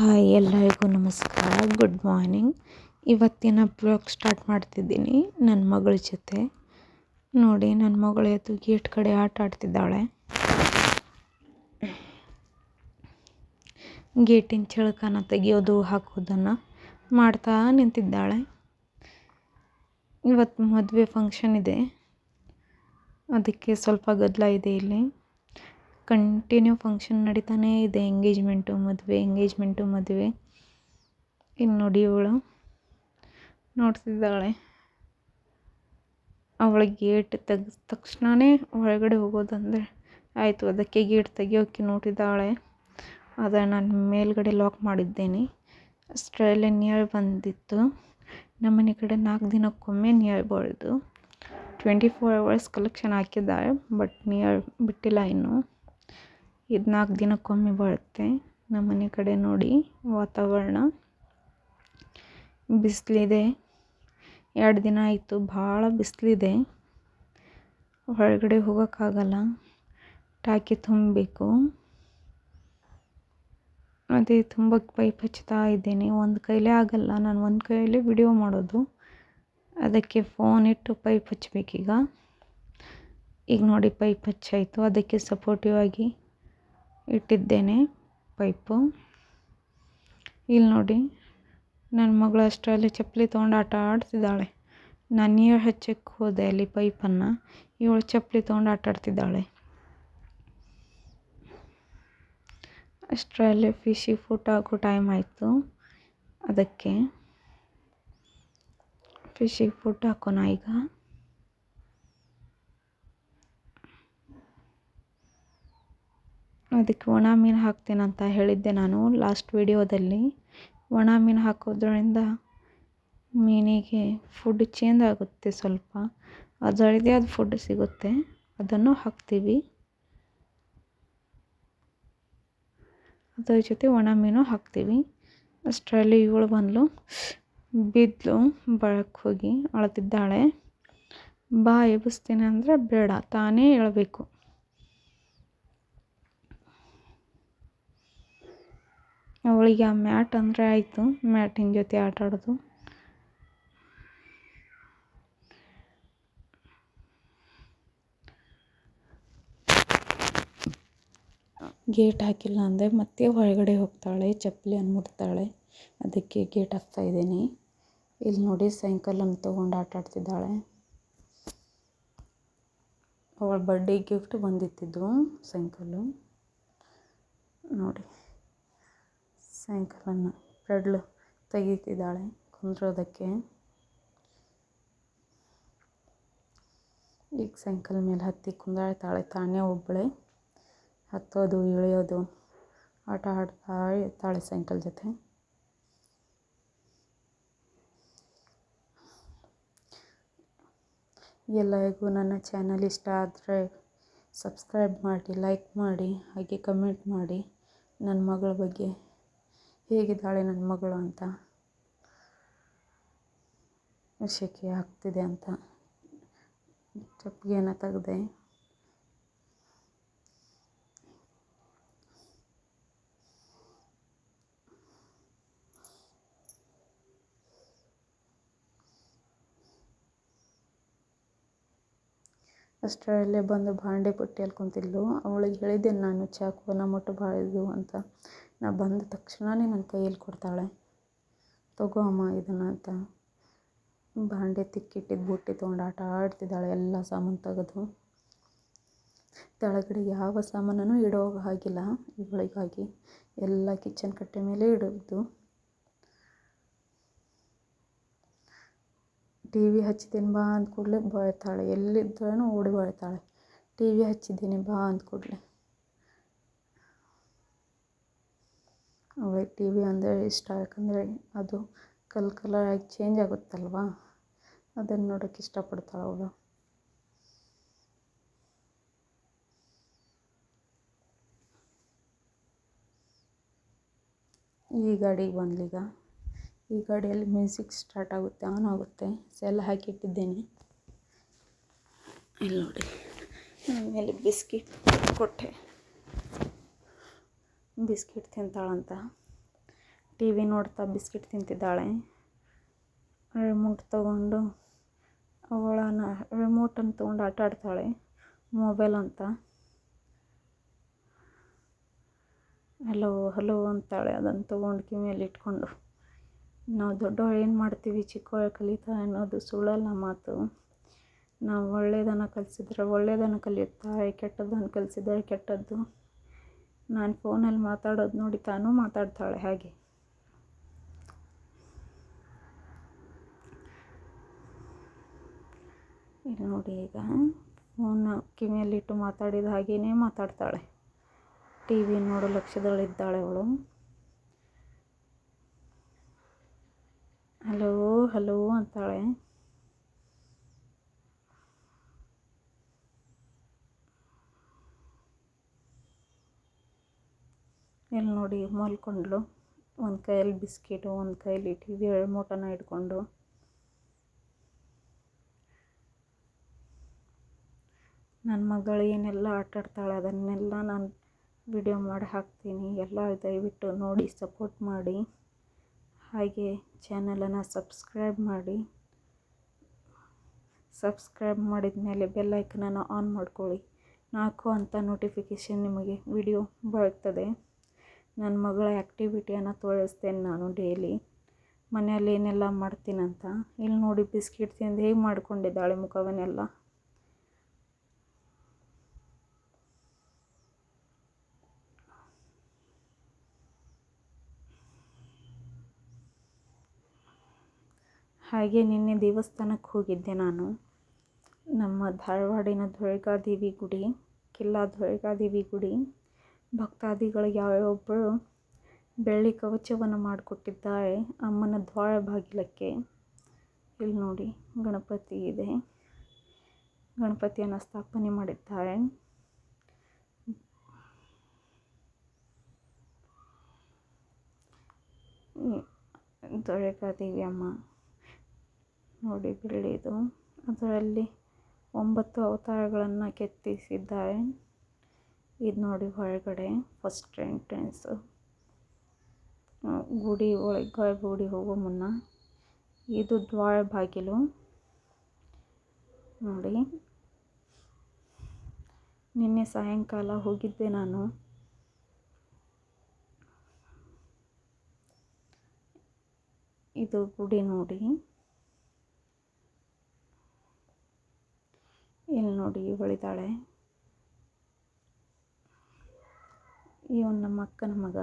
Hi, ಎಲ್ಲರಿಗೂ ನಮಸ್ಕಾರ. Good morning ಇವತ್ತಿನ ಬ್ಲಾಗ್ ಸ್ಟಾರ್ಟ್ ಮಾಡ್ತಿದ್ದೀನಿ. ನನ್ನ ಮಗಳ ಜೊತೆ. ನೋಡಿ ನನ್ನ ಮಗಳು ಎದ್ದು ಗೇಟ್ ಕಡೆ ಆಟ ಆಡ್ತಿದ್ದಾಳೆ. ಗೇಟಿನ ಚಳಕನ ತೆಗಿಯೋದು, ಹಾಕೋದನ್ನು ಮಾಡ್ತಾ ನಿಂತಿದ್ದಾಳೆ. ಇವತ್ತು ಮದುವೆ ಫಂಕ್ಷನ್ ಇದೆ. ಅದಕ್ಕೆ ಸ್ವಲ್ಪ ಗದ್ದಲ ಇದೆ ಇಲ್ಲಿ. ಕಂಟಿನ್ಯೂ ಫಂಕ್ಷನ್ ನಡೀತಾನೇ ಇದೆ ಎಂಗೇಜ್ಮೆಂಟು ಮದುವೆ ಎಂಗೇಜ್ಮೆಂಟು ಮದುವೆ. ಇಲ್ಲಿ ನೋಡಿ ಇವಳು. ನೋಡ್ತಿದ್ದಾಳೆ. ಅವಳ ಗೇಟ್ ತೆಗ್ದ ತಕ್ಷಣವೇ ಒಳಗಡೆ ಹೋಗೋದಂದರೆ ಆಯಿತು, ಅದಕ್ಕೆ ಗೇಟ್ ತೆಗಿಯೋಕ್ಕೆ ನೋಡಿದ್ದಾಳೆ. ಅದ ನಾನು ಮೇಲ್ಗಡೆ ಲಾಕ್ ಮಾಡಿದ್ದೇನೆ. ಅಷ್ಟರಲ್ಲೇ ನಿಯರ್ ಬಂದಿತ್ತು. ನಮ್ಮನೆ ಕಡೆ ನಾಲ್ಕು ದಿನಕ್ಕೊಮ್ಮೆ ನಿಯರ್ ಬರೋದು. ಟ್ವೆಂಟಿ ಫೋರ್ ಅವರ್ಸ್ ಕಲೆಕ್ಷನ್ ಹಾಕಿದ್ದಾರೆ ಬಟ್ ನಿಯರ್ ಬಿಟ್ಟಿಲ್ಲ ಇನ್ನೂ. ಇದು ನಾಲ್ಕು ದಿನಕ್ಕೊಮ್ಮೆ ಬರುತ್ತೆ. ನಮ್ಮನೆ ಕಡೆ ನೋಡಿ, ವಾತಾವರಣ ಬಿಸಿಲಿದೆ. ಎರಡು ದಿನ ಆಯಿತು, ಭಾಳ ಬಿಸಿಲಿದೆ. ಹೊರಗಡೆ ಹೋಗೋಕ್ಕಾಗಲ್ಲ. ಟಾಕಿ ತುಂಬಬೇಕು. ಅದೇ ತುಂಬ ಪೈಪ್ ಹಚ್ತಾ ಇದ್ದೇನೆ. ಒಂದು ಕೈಲೇ ಆಗಲ್ಲ. ನಾನು ಒಂದು ಕೈಯಲ್ಲಿ ವಿಡಿಯೋ ಮಾಡೋದು. ಅದಕ್ಕೆ ಫೋನ್ ಇಟ್ಟು ಪೈಪ್ ಹಚ್ಚಬೇಕೀಗ. ಈಗ ನೋಡಿ ಪೈಪ್ ಹಚ್ಚಾಯಿತು. ಅದಕ್ಕೆ ಸಪೋರ್ಟಿವ್ ಆಗಿ ಇಟ್ಟಿದ್ದೇನೆ ಪೈಪು. ಇಲ್ಲಿ ನೋಡಿ ನನ್ನ ಮಗಳು ಅಷ್ಟರಲ್ಲಿ ಚಪ್ಪಲಿ ತೊಗೊಂಡು ಆಟ ಆಡ್ತಿದ್ದಾಳೆ. ನಾನು ನೀರು ಹಚ್ಚಕ್ಕೆ ಹೋದೆ ಅಲ್ಲಿ ಪೈಪನ್ನು. ಇವಳು ಚಪ್ಪಲಿ ತೊಗೊಂಡು ಆಟ ಆಡ್ತಿದ್ದಾಳೆ. ಅಷ್ಟರಲ್ಲಿ ಫಿಶಿಗೆ ಫುಡ್ ಹಾಕೋ ಟೈಮ್ ಆಯಿತು. ಅದಕ್ಕೆ ಫಿಶಿಗೆ ಫುಡ್ ಹಾಕೋಣ ಈಗ. ಅದಕ್ಕೆ ಒಣ ಮೀನು ಹಾಕ್ತೀನಂತ ಹೇಳಿದ್ದೆ ನಾನು ಲಾಸ್ಟ್ ವಿಡಿಯೋದಲ್ಲಿ ಒಣ ಮೀನು ಹಾಕೋದ್ರಿಂದ ಮೀನಿಗೆ ಫುಡ್ ಚೇಂಜ್ ಆಗುತ್ತೆ ಸ್ವಲ್ಪ. ಅದರದ್ದೇ ಆದ ಫುಡ್ ಸಿಗುತ್ತೆ. ಅದನ್ನು ಹಾಕ್ತೀವಿ. ಅದರ ಜೊತೆ ಒಣ ಮೀನು ಹಾಕ್ತೀವಿ. ಅಷ್ಟರಲ್ಲಿ ಇವಳು ಬಂದಳು ಬಿದ್ದಲು ಬಳಕ್ಕೆ ಹೋಗಿ ಅಳ್ತಿದ್ದಾಳೆ. ಬಾ ಎಬ್ಬಿಸ್ತೀನಿ ಅಂದರೆ ಬೇಡ, ತಾನೇ ಹೇಳ್ಬೇಕು. ಅವಳಿಗೆ ಆ ಮ್ಯಾಟ್ ಅಂದರೆ ಆಯಿತು. ಮ್ಯಾಟಿನ ಜೊತೆ ಆಟ ಆಡೋದು. ಗೇಟ್ ಹಾಕಿಲ್ಲ ಅಂದರೆ ಮತ್ತೆ ಹೊರಗಡೆ ಹೋಗ್ತಾಳೆ ಚಪ್ಪಲಿ ಮುಟ್ತಾಳೆ. ಅದಕ್ಕೆ ಗೇಟ್ ಹಾಕ್ತಾ ಇದ್ದೀನಿ. ಇಲ್ಲಿ ನೋಡಿ ಸೈಕಲನ್ನು ತೊಗೊಂಡು ಆಟ ಆಡ್ತಿದ್ದಾಳೆ. ಅವಳ ಬರ್ಡೇ ಗಿಫ್ಟ್ ಬಂದಿತ್ತಿದ್ದು ಸೈಕಲ್ಲು ನೋಡಿ. ಸೈಕಲನ್ನು ಬ್ರೆಡ್ಲು ತೆಗೀತಿದ್ದಾಳೆ ಕುಂದ್ರೋದಕ್ಕೆ. ಈಗ ಸೈಕಲ್ ಮೇಲೆ ಹತ್ತಿ ಕುಂದಾಡ್ತಾಳೆ ತಾನೇ ಒಬ್ಬಳೆ. ಹತ್ತೋದು, ಇಳಿಯೋದು, ಆಟ ಆಡ್ತಾ ಇರ್ತಾಳೆ ಸೈಕಲ್ ಜೊತೆ. ಎಲ್ಲರಿಗೂ ನನ್ನ ಚಾನಲ್ ಇಷ್ಟ ಆದರೆ ಸಬ್ಸ್ಕ್ರೈಬ್ ಮಾಡಿ, ಲೈಕ್ ಮಾಡಿ, ಹಾಗೆ ಕಮೆಂಟ್ ಮಾಡಿ. ನನ್ನ ಮಗಳ ಬಗ್ಗೆ ಹೇಗಿದ್ದಾಳೆ ನನ್ನ ಮಗಳು ಅಂತ. ಶೆಕೆ ಆಗ್ತಿದೆ ಅಂತ. ಚಪ್ಪಿಗೆನ ತೆಗೆದೆ. ಅಷ್ಟರಲ್ಲೇ ಬಂದು ಭಾಂಡೆ ಪಟ್ಟಿಯಲ್ಲಿ ಕುಂತಿದ್ಲು. ಅವಳಿಗೆ ಹೇಳಿದ್ದೆ ನಾನು ಚಾಕುವನ್ನ ಬಾಳಿದ್ದು ಅಂತ. ನಾ ಬಂದ ತಕ್ಷಣವೇ ನನ್ನ ಕೈಯಲ್ಲಿ ಕೊಡ್ತಾಳೆ. ತಗೋ ಅಮ್ಮ ಇದನ್ನು ಅಂತ. ಭಾಂಡೆ ತಿಕ್ಕಿಟ್ಟಿದ್ದು ಬುಟ್ಟಿ ತೊಗೊಂಡು ಆಟ ಆಡ್ತಿದ್ದಾಳೆ. ಎಲ್ಲ ಸಾಮಾನು ತೆಗೆದು ಕೆಳಗಡೆ ಯಾವ ಸಾಮಾನನ್ನು ಇಡೋ ಹಾಗಿಲ್ಲ ಇವಳಿಗಾಗಿ ಎಲ್ಲ ಕಿಚನ್ ಕಟ್ಟೆ ಮೇಲೆ ಇಡೋದು. ಟಿ ವಿ ಹಚ್ಚಿದ್ದೀನಿ, ಬಾ ಅಂದ ಕೂಡಲೇ ಬರ್ತಾಳೆ ಎಲ್ಲಿದ್ರೂ ಓಡಿ ಬರ್ತಾಳೆ ಟಿ ವಿ ಹಚ್ಚಿದ್ದೀನಿ, ಬಾ ಅಂದ ಕೂಡಲೇ. ಅವಳಿಗೆ ಟಿ ವಿ ಅಂದರೆ ಇಷ್ಟ, ಯಾಕಂದರೆ ಅದು ಕಲ್ ಆಗಿ ಚೇಂಜ್ ಆಗುತ್ತಲ್ವಾ? ಅದನ್ನು ನೋಡೋಕ್ಕೆ ಇಷ್ಟಪಡ್ತಾಳೆ ಅವಳು. ಈ ಗಾಡಿಗೆ ಬಂದ್ಲೀಗ? ಈ ಗಾಡಿಯಲ್ಲಿ ಮ್ಯೂಸಿಕ್ ಸ್ಟಾರ್ಟ್ ಆಗುತ್ತೆ, ಆನ್ ಆಗುತ್ತೆ. ಸೆಲ್ ಹಾಕಿಟ್ಟಿದ್ದೇನೆ ಇಲ್ಲಿ ನೋಡಿ. ಆಮೇಲೆ ಬಿಸ್ಕಿಟ್ ಕೊಟ್ಟೆ. ಬಿಸ್ಕಿಟ್ ತಿಂತಾಳಂತ. ಟಿ ವಿ ನೋಡ್ತಾ ಬಿಸ್ಕಿಟ್ ತಿಂತಿದ್ದಾಳೆ. ರಿಮೋಟ್ ತಗೊಂಡು ಅವಳನ್ನ ರಿಮೋಟನ್ನು ತೊಗೊಂಡು ಆಟ ಆಡ್ತಾಳೆ. ಮೊಬೈಲ್ ಅಂತ. ಹಲೋ ಹಲೋ ಅಂತಾಳೆ. ಅದನ್ನು ತೊಗೊಂಡು ಕಿವಿಯಲ್ಲಿ ಇಟ್ಕೊಂಡು. ನಾವು ದೊಡ್ಡವ್ರು ಏನು ಮಾಡ್ತೀವಿ ಚಿಕ್ಕವಳು ಕಲಿತಾ ಅನ್ನೋದು ಸುಳ್ಳಲ್ಲ ಮಾತು. ನಾವು ಒಳ್ಳೆಯದನ್ನು ಕಲಿಸಿದ್ರೆ ಒಳ್ಳೆಯದನ್ನು ಕಲಿಯುತ್ತಾರೆ, ಕೆಟ್ಟದ್ದನ್ನು ಕಲಿಸಿದರೆ ಕೆಟ್ಟದ್ದು. ನಾನು ಫೋನಲ್ಲಿ ಮಾತಾಡೋದು ನೋಡಿ ತಾನೂ ಮಾತಾಡ್ತಾಳೆ ಹಾಗೆ. ಇಲ್ಲಿ ನೋಡಿ ಈಗ, ಫೋನ್ ಕಿವಿಯಲ್ಲಿಟ್ಟು ಮಾತಾಡಿದ ಹಾಗೆಯೇ ಮಾತಾಡ್ತಾಳೆ. ಟಿ ವಿ ನೋಡೋ ಲಕ್ಷ್ಯದಲ್ಲಿದ್ದಾಳೆ ಅವಳು. ಹಲೋ ಹಲೋ ಅಂತಾಳೆ. ಇಲ್ಲಿ ನೋಡಿ ಮಲ್ಕೊಂಡ್ಳು ಒಂದು ಕೈಯಲ್ಲಿ ಬಿಸ್ಕೆಟು, ಒಂದು ಕೈಯಲ್ಲಿ ಟಿ ವಿ ಮೋಟನ ಇಟ್ಕೊಂಡು. ನನ್ನ ಮಗಳು ಏನೆಲ್ಲ ಆಟಾಡ್ತಾಳೆ, ಅದನ್ನೆಲ್ಲ ನಾನು ವಿಡಿಯೋ ಮಾಡಿ ಹಾಕ್ತೀನಿ. ಎಲ್ಲ ದಯವಿಟ್ಟು ನೋಡಿ ಸಪೋರ್ಟ್ ಮಾಡಿ. ಹಾಗೆ ಚಾನಲನ್ನು ಸಬ್ಸ್ಕ್ರೈಬ್ ಮಾಡಿ. ಸಬ್ಸ್ಕ್ರೈಬ್ ಮಾಡಿದ ಮೇಲೆ ಬೆಲ್ಲೈಕನನ್ನು ಆನ್ ಮಾಡ್ಕೊಳ್ಳಿ. ನಾಲ್ಕು ಅಂತ ನೋಟಿಫಿಕೇಷನ್ ನಿಮಗೆ ವಿಡಿಯೋ ಬರ್ತದೆ ನನ್ನ ಮಗಳ ಆ್ಯಕ್ಟಿವಿಟಿಯನ್ನು ತೋರಿಸ್ತೇನೆ ನಾನು ಡೈಲಿ. ಮನೆಯಲ್ಲಿ ಏನೆಲ್ಲ ಮಾಡ್ತೀನಂತ? ಇಲ್ಲಿ ನೋಡಿ ಬಿಸ್ಕಿಟ್ ತಿಂದು ಹೇಗೆ ಮಾಡ್ಕೊಂಡಿದ್ದಾಳೆ ಮುಖವನ್ನೆಲ್ಲ? ಹಾಗೆ ನಿನ್ನೆ ದೇವಸ್ಥಾನಕ್ಕೆ ಹೋಗಿದ್ದೆ ನಾನು. ನಮ್ಮ ಧಾರವಾಡಿನ ದುರ್ಗಾದೇವಿ ಗುಡಿ, ಕಿಲ್ಲಾ ದುರ್ಗಾದೇವಿ ಗುಡಿ. ಭಕ್ತಾದಿಗಳು ಯಾವ್ಯಾವೊಬ್ಬರು ಬೆಳ್ಳಿ ಕವಚವನ್ನು ಮಾಡಿಕೊಟ್ಟಿದ್ದಾರೆ ಅಮ್ಮನ ದ್ವಾರ ಬಾಗಿಲಕ್ಕೆ. ಇಲ್ಲಿ ನೋಡಿ, ಗಣಪತಿ ಇದೆ. ಗಣಪತಿಯನ್ನು ಸ್ಥಾಪನೆ ಮಾಡಿದ್ದಾರೆ. ದುರ್ಗಾದೇವಿ ಅಮ್ಮ. ನೋಡಿ ಬೆಳ್ಳಿದು. ಅದರಲ್ಲಿ ಒಂಬತ್ತು ಅವತಾರಗಳನ್ನು ಕೆತ್ತಿಸಿದ್ದಾರೆ. ಇದು ನೋಡಿ ಹೊರಗಡೆ ಫಸ್ಟ್ ಎಂಟ್ರೆನ್ಸು ಗುಡಿ ಒಳಗೆ, ಗುಡಿ ಹೋಗೋ ಮುನ್ನ. ಇದು ದ್ವಾರ ಬಾಗಿಲು. ನೋಡಿ. ನಿನ್ನೆ ಸಾಯಂಕಾಲ ಹೋಗಿದ್ದೆ ನಾನು. ಇದು ಗುಡಿ ನೋಡಿ ಇಲ್ಲಿ ನೋಡಿ ಈ ಇವನು ನಮ್ಮ ಅಕ್ಕನ ಮಗ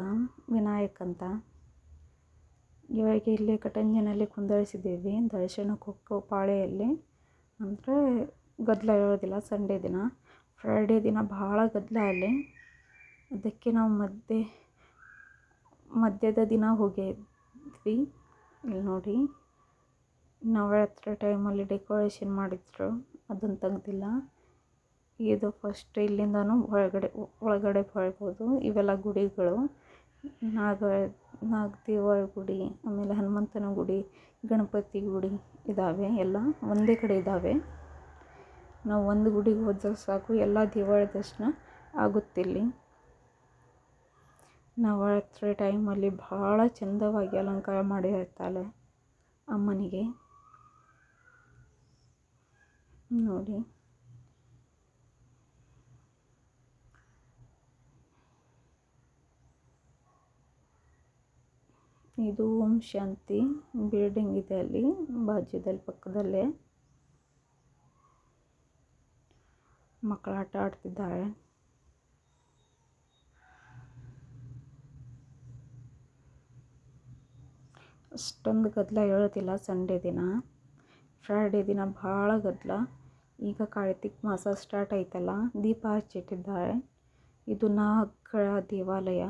ವಿನಾಯಕ್ ಅಂತ. ಇವರಿಗೆ ಇಲ್ಲಿ ಕಟಂಜನಲ್ಲಿ ಕುಂದರಿಸಿದ್ದೀವಿ. ದರ್ಶನಕ್ಕೆ ಹೋಗೋ ಪಾಳೆಯಲ್ಲಿ. ಅಂದರೆ ಗದ್ದಲ ಇರೋದಿಲ್ಲ, ಸಂಡೇ ದಿನ. ಫ್ರೈಡೇ ದಿನ ಭಾಳ ಗದ್ದಲ ಅಲ್ಲಿ. ಅದಕ್ಕೆ ನಾವು ಮಧ್ಯೆ, ಮಧ್ಯದ ದಿನ ಹೋಗಿದ್ವಿ. ಇಲ್ಲಿ ನೋಡಿ, ನವರಾತ್ರಿ ಟೈಮಲ್ಲಿ ಡೆಕೋರೇಷನ್ ಮಾಡಿದ್ರು. ಅದನ್ನು ತೆಗ್ದಿಲ್ಲ. ಇದು ಫಸ್ಟ್ ಇಲ್ಲಿಂದನೂ ಒಳಗಡೆ ಒಳಗಡೆ ಬರ್ಬೋದು ಇವೆಲ್ಲ ಗುಡಿಗಳು. ನಾಗ, ನಾಗದೇವರ ಗುಡಿ, ಆಮೇಲೆ ಹನುಮಂತನ ಗುಡಿ, ಗಣಪತಿ ಗುಡಿ ಇದ್ದಾವೆ ಎಲ್ಲ. ಒಂದೇ ಕಡೆ ಇದ್ದಾವೆ ನಾವು ಒಂದು ಗುಡಿಗೆ ಹೋದ್ರೆ ಸಾಕು. ಎಲ್ಲ ದೇವರ ದರ್ಶನ ಆಗುತ್ತಿಲ್ಲಿ ನವರಾತ್ರಿ ಟೈಮಲ್ಲಿ ಭಾಳ ಚಂದವಾಗಿ ಅಲಂಕಾರ ಮಾಡಿರ್ತಾಳೆ ಅಮ್ಮನಿಗೆ. ನೋಡಿ. ಇದು ಓಂ ಶಾಂತಿ ಬಿಲ್ಡಿಂಗ್ ಇದೆ ಅಲ್ಲಿ, ಬಾಜುದಲ್ಲಿ, ಪಕ್ಕದಲ್ಲೇ. ಮಕ್ಕಳು ಆಟ ಆಡ್ತಿದ್ದಾರೆ. ಅಷ್ಟೊಂದು ಗದ್ದಲ ಹೇಳೋದಿಲ್ಲ, ಸಂಡೇ ದಿನ. ಫ್ರೈಡೇ ದಿನ ಭಾಳ ಗದ್ದಲ. ಈಗ ಕಾರ್ತಿಕ್ ಮಾಸ ಸ್ಟಾರ್ಟ್ ಆಯ್ತಲ್ಲ, ದೀಪ ಹಚ್ಚಿಟ್ಟಿದ್ದಾರೆ. ಇದು ನಾಗರ ದೇವಾಲಯ.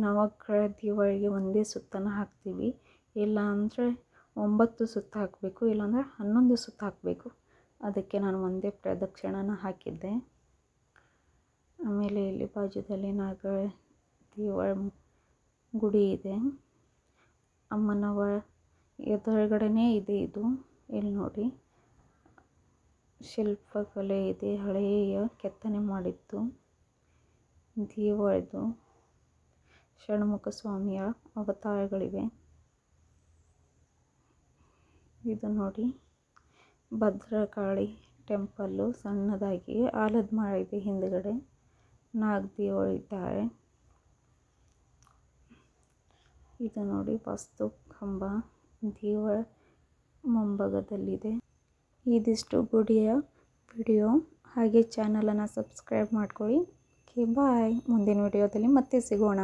ನವಗ್ರಹ ದೇವರಿಗೆ ಒಂದೇ ಸುತ್ತನ್ನು ಹಾಕ್ತೀವಿ. ಇಲ್ಲ ಅಂದರೆ ಒಂಬತ್ತು ಸುತ್ತು ಹಾಕಬೇಕು, ಇಲ್ಲಾಂದರೆ ಹನ್ನೊಂದು ಸುತ್ತು ಹಾಕಬೇಕು. ಅದಕ್ಕೆ ನಾನು ಒಂದೇ ಪ್ರದಕ್ಷಿಣನ ಹಾಕಿದ್ದೆ. ಆಮೇಲೆ ಇಲ್ಲಿ ಬಾಜುದಲ್ಲಿ ನಾಗ ದೇವರ ಗುಡಿ ಇದೆ. ಅಮ್ಮನವ ಎದುರುಗಡೆನೇ ಇದೆ ಇದು. ಇಲ್ಲಿ ನೋಡಿ. ಶಿಲ್ಪಕಲೆ ಇದೆ, ಹಳೆಯ ಕೆತ್ತನೆ ಮಾಡಿತ್ತು ದೇವರದು. ಷಣ್ಮುಖ ಸ್ವಾಮಿಯ ಅವತಾರಗಳಿವೆ. ಇದು ನೋಡಿ, ಭದ್ರಕಾಳಿ ಟೆಂಪಲ್ಲು ಸಣ್ಣದಾಗಿ ಆಲದ ಮರ ಇದೆ ಹಿಂದುಗಡೆ ನಾಲ್ಕು ದೇವರು ಇದ್ದಾರೆ ಇದು ನೋಡಿ ವಸ್ತು ಕಂಬ ದೇವರ ಮುಂಭಾಗದಲ್ಲಿದೆ. ಇದಿಷ್ಟು ಗುಡಿಯ ವಿಡಿಯೋ. ಹಾಗೆ ಚಾನಲನ್ನು ಸಬ್ಸ್ಕ್ರೈಬ್ ಮಾಡ್ಕೊಳ್ಳಿ. Okay, bye. ಮುಂದಿನ ವಿಡಿಯೋದಲ್ಲಿ ಮತ್ತೆ ಸಿಗೋಣ.